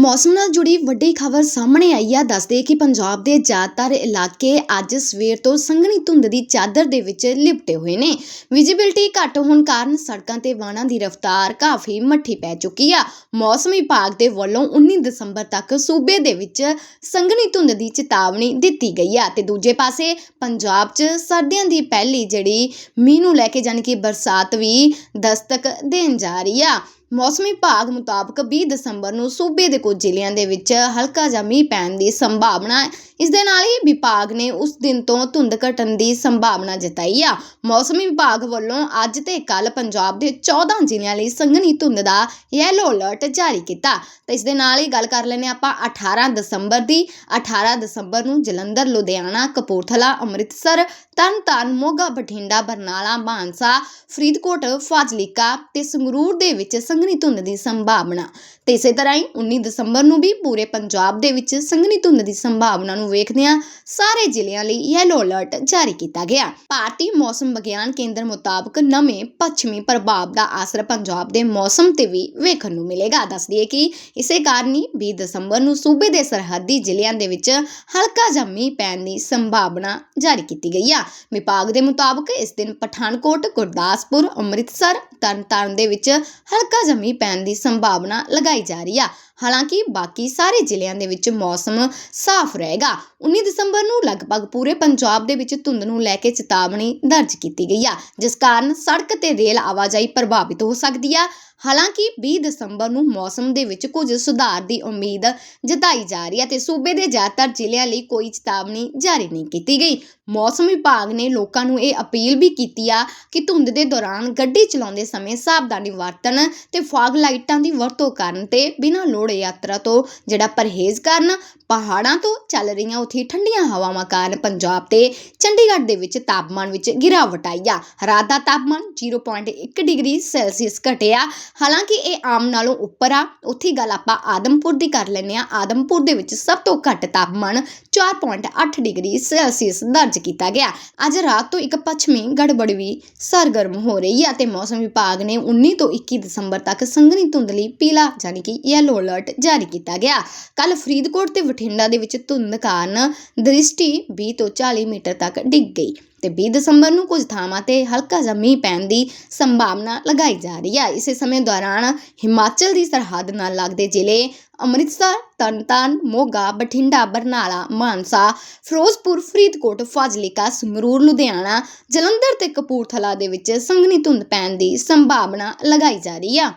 ਮੌਸਮ ਨਾਲ ਜੁੜੀ ਵੱਡੀ ਖਬਰ ਸਾਹਮਣੇ ਆਈ ਆ। ਦੱਸਦੇ ਕਿ ਪੰਜਾਬ ਦੇ ਜ਼ਿਆਦਾਤਰ ਇਲਾਕੇ ਅੱਜ ਸਵੇਰ ਤੋਂ ਸੰਘਣੀ ਧੁੰਦ ਦੀ ਚਾਦਰ ਦੇ ਵਿੱਚ ਲਿਪਟੇ ਹੋਏ ਨੇ। ਵਿਜ਼ੀਬਿਲਟੀ ਘੱਟ ਹੋਣ ਕਾਰਨ ਸੜਕਾਂ ਤੇ ਵਾਹਨਾਂ ਦੀ ਰਫ਼ਤਾਰ ਕਾਫੀ ਮੱਠੀ ਪੈ ਚੁੱਕੀ ਆ। ਮੌਸਮ ਵਿਭਾਗ ਦੇ ਵੱਲੋਂ 19 ਦਸੰਬਰ ਤੱਕ ਸੂਬੇ ਦੇ ਵਿੱਚ ਸੰਘਣੀ ਧੁੰਦ ਦੀ ਚੇਤਾਵਨੀ ਦਿੱਤੀ ਗਈ ਆ ਤੇ ਦੂਜੇ ਪਾਸੇ ਪੰਜਾਬ 'ਚ ਸਰਦੀਆਂ ਦੀ ਪਹਿਲੀ ਜਿਹੜੀ ਮੀਂਹ ਨੂੰ ਲੈ ਕੇ ਜਾਣੀ ਕਿ ਬਰਸਾਤ ਵੀ ਦਸਤਕ ਦੇਣ ਜਾ ਰਹੀ ਆ। ਮੌਸਮ ਵਿਭਾਗ ਮੁਤਾਬਕ ਵੀਹ ਦਸੰਬਰ ਨੂੰ ਸੂਬੇ ਦੇ ਕੁਝ ਜ਼ਿਲ੍ਹਿਆਂ ਦੇ ਵਿੱਚ ਹਲਕਾ ਜਾਂ ਮੀਂਹ ਪੈਣ ਦੀ ਸੰਭਾਵਨਾ ਇਸ ਦੇ ਨਾਲ ਹੀ ਵਿਭਾਗ ਨੇ ਉਸ ਦਿਨ ਤੋਂ ਧੁੰਦ ਘਟਣ ਦੀ ਸੰਭਾਵਨਾ ਜਤਾਈ ਆ। ਮੌਸਮ ਵਿਭਾਗ ਵੱਲੋਂ ਅੱਜ ਤੇ ਕੱਲ ਪੰਜਾਬ ਦੇ 14 ਜ਼ਿਲ੍ਹਿਆਂ ਲਈ ਸੰਘਣੀ ਧੁੰਦ ਦਾ ਯੈਲੋ ਅਲਰਟ ਜਾਰੀ ਕੀਤਾ। ਤਾਂ ਇਸ ਦੇ ਨਾਲ ਹੀ ਗੱਲ ਕਰ ਲੈਨੇ ਆਪਾਂ 18 ਦਸੰਬਰ ਦੀ। 18 ਦਸੰਬਰ ਨੂੰ ਜਲੰਧਰ, ਲੁਧਿਆਣਾ, ਕਪੂਰਥਲਾ, ਅੰਮ੍ਰਿਤਸਰ ਤਰਨਤਾਰਨ ਮੋਗਾ, ਬਠਿੰਡਾ, ਬਰਨਾਲਾ, ਮਾਨਸਾ, ਫਰੀਦਕੋਟ, ਫਾਜ਼ਿਲਕਾ ਤੇ ਸੰਗਰੂਰ ਦੇ ਵਿੱਚ ਸੰਘਣੀ ਧੁੰਦ ਦੀ ਸੰਭਾਵਨਾ। ਤੇ ਇਸੇ ਤਰ੍ਹਾਂ ਹੀ 19 ਦਸੰਬਰ ਨੂੰ ਵੀ ਪੂਰੇ ਪੰਜਾਬ ਦੇ ਵਿੱਚ ਸੰਘਣੀ ਧੁੰਦ ਦੀ ਸੰਭਾਵਨਾ ਨੂੰ ਵੇਖਦਿਆਂ ਸਾਰੇ ਜ਼ਿਲ੍ਹਿਆਂ ਲਈ ਯੈਲੋ ਅਲਰਟ ਜਾਰੀ ਕੀਤਾ ਗਿਆ। ਭਾਰਤੀ ਮੌਸਮ ਵਿਗਿਆਨ ਕੇਂਦਰ ਮੁਤਾਬਕ ਨਵੇਂ ਪੱਛਮੀ ਪ੍ਰਭਾਵ ਦਾ ਅਸਰ ਪੰਜਾਬ ਦੇ ਮੌਸਮ ਤੇ ਵੀ ਵੇਖਣ ਨੂੰ ਮਿਲੇਗਾ। ਦੱਸ ਦਈਏ ਕਿ ਇਸੇ ਕਾਰਨ ਹੀ 20 ਦਸੰਬਰ ਨੂੰ ਸੂਬੇ ਦੇ ਸਰਹੱਦੀ ਜ਼ਿਲ੍ਹਿਆਂ ਦੇ ਵਿੱਚ ਹਲਕਾ ਜਿਹਾ ਮੀਂਹ ਪੈਣ ਦੀ ਸੰਭਾਵਨਾ ਜਾਰੀ ਕੀਤੀ ਗਈ ਆ। ਵਿਭਾਗ ਦੇ ਮੁਤਾਬਕ ਇਸ ਦਿਨ ਪਠਾਨਕੋਟ, ਗੁਰਦਾਸਪੁਰ, ਅੰਮ੍ਰਿਤਸਰ, ਤਰਨਤਾਰਨ ਦੇ ਵਿੱਚ ਹਲਕਾ ਜਿਹਾ ਮੀਂਹ ਪੈਣ ਦੀ ਸੰਭਾਵਨਾ ਲਗਾਈ ਜਾ ਰਹੀ ਆ। ਹਾਲਾਂਕਿ ਬਾਕੀ ਸਾਰੇ ਜ਼ਿਲ੍ਹਿਆਂ ਦੇ ਵਿੱਚ ਮੌਸਮ ਸਾਫ਼ ਰਹੇਗਾ। 19 ਦਸੰਬਰ ਨੂੰ ਲਗਭਗ ਪੂਰੇ ਪੰਜਾਬ ਦੇ ਵਿੱਚ ਧੁੰਦ ਨੂੰ ਲੈ ਕੇ ਚੇਤਾਵਨੀ ਦਰਜ ਕੀਤੀ ਗਈ ਆ, ਜਿਸ ਕਾਰਨ ਸੜਕ ਤੇ ਰੇਲ ਆਵਾਜਾਈ ਪ੍ਰਭਾਵਿਤ ਹੋ ਸਕਦੀ ਆ। ਹਾਲਾਂਕਿ 20 ਦਸੰਬਰ ਨੂੰ ਮੌਸਮ ਦੇ ਵਿੱਚ ਕੁਝ ਸੁਧਾਰ ਦੀ ਉਮੀਦ ਜਤਾਈ ਜਾ ਰਹੀ ਹੈ ਤੇ ਸੂਬੇ ਦੇ ਜ਼ਿਆਦਾਤਰ ਜ਼ਿਲ੍ਹਿਆਂ ਲਈ ਕੋਈ ਚੇਤਾਵਨੀ ਜਾਰੀ ਨਹੀਂ ਕੀਤੀ ਗਈ। ਮੌਸਮ ਵਿਭਾਗ ਨੇ ਲੋਕਾਂ ਨੂੰ ਇਹ ਅਪੀਲ ਵੀ ਕੀਤੀ ਆ ਕਿ ਧੁੰਦ ਦੇ ਦੌਰਾਨ ਗੱਡੀ ਚਲਾਉਂਦੇ ਸਮੇਂ ਸਾਵਧਾਨੀ ਵਰਤਣ ਤੇ ਫਾਗ ਲਾਈਟਾਂ ਦੀ ਵਰਤੋਂ ਕਰਨ ਤੇ ਬਿਨਾਂ ਲੋੜ ਯਾਤਰਾ ਤੋਂ ਜਿਹੜਾ ਪਰਹੇਜ਼ ਕਰਨ, ਪਹਾੜਾਂ ਤੋਂ ਚੱਲ ਰਹੀਆਂ ਉਥੇ ਠੰਡੀਆਂ ਹਵਾਵਾਂ ਕਾਰਨ ਪੰਜਾਬ ਤੇ ਚੰਡੀਗੜ੍ਹ ਦੇ ਵਿੱਚ ਤਾਪਮਾਨ ਵਿੱਚ ਗਿਰਾਵਟ ਆਈ ਆ। ਰਾਤ ਦਾ ਤਾਪਮਾਨ 0.1 ਡਿਗਰੀ ਸੈਲਸੀਅਸ ਘਟਿਆ। ਹਾਲਾਂਕਿ ਇਹ ਆਮ ਨਾਲੋਂ ਉੱਪਰ ਆ। ਉੱਥੀ ਗੱਲ ਆਪਾਂ ਆਦਮਪੁਰ ਦੀ ਕਰ ਲੈਂਦੇ ਆ ਆਦਮਪੁਰ ਦੇ ਵਿੱਚ ਸਭ ਤੋਂ ਘੱਟ ਤਾਪਮਾਨ 4.8 ਡਿਗਰੀ ਸੈਲਸੀਅਸ ਦਰਜ ਕੀਤਾ ਗਿਆ। ਅੱਜ ਰਾਤ ਤੋਂ ਇੱਕ ਪੱਛਮੀ ਗੜਬੜ ਵੀ ਸਰਗਰਮ ਹੋ ਰਹੀ ਹੈ ਅਤੇ ਮੌਸਮ ਵਿਭਾਗ ਨੇ 19 ਤੋਂ 21 ਦਸੰਬਰ ਤੱਕ ਸੰਘਣੀ ਧੁੰਦ ਲਈ ਪੀਲਾ ਯਾਨੀ ਕਿ ਯੈਲੋ ਅਲਰਟ ਜਾਰੀ ਕੀਤਾ ਗਿਆ। ਕੱਲ ਫਰੀਦਕੋਟ ਤੇ ਬਠਿੰਡਾ ਦੇ ਵਿੱਚ ਧੁੰਦ ਕਾਰਨ ਦ੍ਰਿਸ਼ਟੀ 20 ਤੋਂ 40 ਮੀਟਰ ਤੱਕ ਡਿੱਗ ਗਈ। ਤੇ 20 ਦਸੰਬਰ ਨੂੰ ਕੁਝ ਥਾਵਾਂ ਤੇ ਹਲਕਾ ਜਿਹਾ ਮੀਂਹ ਪੈਣ ਦੀ ਸੰਭਾਵਨਾ ਲਗਾਈ ਜਾ ਰਹੀ ਹੈ ਇਸੇ ਸਮੇਂ ਦੌਰਾਨ ਹਿਮਾਚਲ ਦੀ ਸਰਹੱਦ ਨਾਲ ਲੱਗਦੇ ਜ਼ਿਲ੍ਹੇ ਅੰਮ੍ਰਿਤਸਰ, ਤਰਨਤਾਰਨ, ਮੋਗਾ, ਬਠਿੰਡਾ, ਬਰਨਾਲਾ, ਮਾਨਸਾ, ਫਿਰੋਜ਼ਪੁਰ, ਫਰੀਦਕੋਟ, ਫਾਜ਼ਿਲਕਾ, ਸੰਗਰੂਰ, ਲੁਧਿਆਣਾ, ਜਲੰਧਰ ਤੇ ਕਪੂਰਥਲਾ ਦੇ ਵਿੱਚ ਸੰਘਣੀ ਧੁੰਦ ਪੈਣ ਦੀ ਸੰਭਾਵਨਾ ਲਗਾਈ ਜਾ ਰਹੀ ਆ।